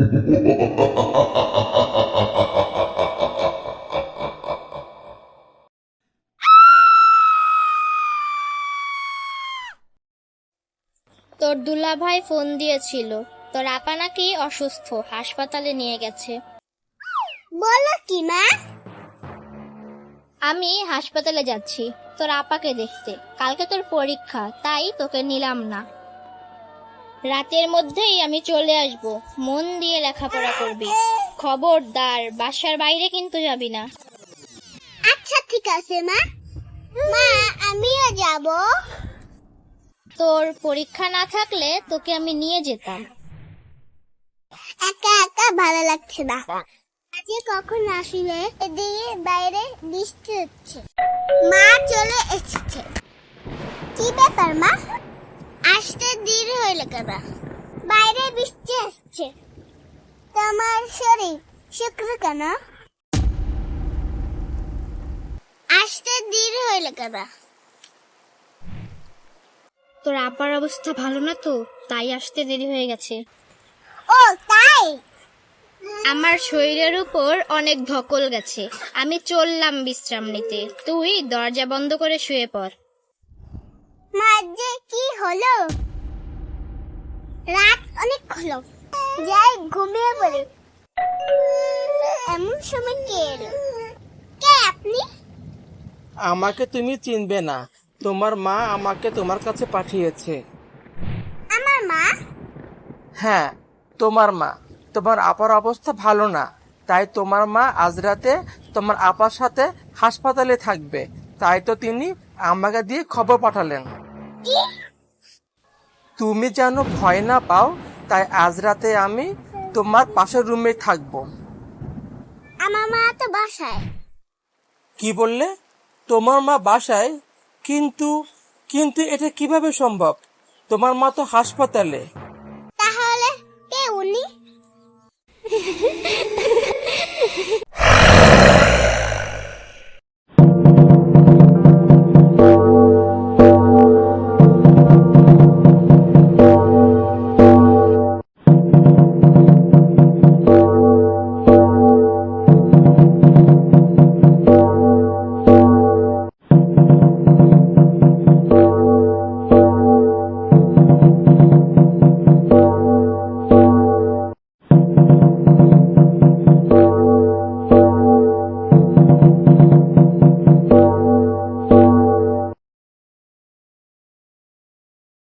তোর দুলাভাই ফোন দিয়েছিল। তোর আপা নাকি অসুস্থ হাসপাতালে নিয়ে গেছে। বলো কি মা? আমি হাসপাতালে যাচ্ছি। তোর আপাকে দেখতে। কালকে তোর পরীক্ষা তাই তোকে নিলাম না। রাতের মধ্যেই আমি চলে আসব। মন দিয়ে লেখাপড়া করবি। খবরদার বাসার বাইরে কিন্তু যাবি না। আচ্ছা ঠিক আছে মা। মা আমিও যাব। তোর পরীক্ষা না থাকলে তোকে আমি নিয়ে যেতাম। একা একা ভালো লাগছে না। আজকে কখন আসবে? এদিকে বাইরে বৃষ্টি হচ্ছে। মা চলে এসেছে। কি ব্যাপার মা? হইল কেন বাইরে বৃষ্টি আসছে। তোমার শরীর শুক্র কেন? আসতে দেরি হইল কেন তোর আপার অবস্থা ভালো না তো? তাই আসতে দেরি হয়ে গেছে। ও তাই? আমার শরীরের উপর অনেক ধকল গেছে। আমি চললাম বিশ্রাম নিতে। তুই দরজা বন্ধ করে শুয়ে পড়। যে কি হলো? রাত অনেক হলো। যাই ঘুমিয়ে পড়ি। এমন সময় কে এলো? কে আপনি? আমাকে তুমি চিনবে না। তোমার মা আমাকে তোমার কাছে পাঠিয়েছে। আমার মা? হ্যাঁ তোমার মা। তোমার আপার অবস্থা ভালো না। তাই তোমার মা আজ রাতে তোমার আপার সাথে হাসপাতালে থাকবে। তাই তো তিনি আমাকে দিয়ে খবর পাঠালেন। কি? তুমি যেন ভয় না পাও তাই আজ রাতে আমি তোমার পাশের রুমে থাকব। আমার মা তো বাসায়। কি বললে? তোমার মা বাসায়? কিন্তু কিন্তু এটা কীভাবে সম্ভব? তোমার মা তো হাসপাতালে।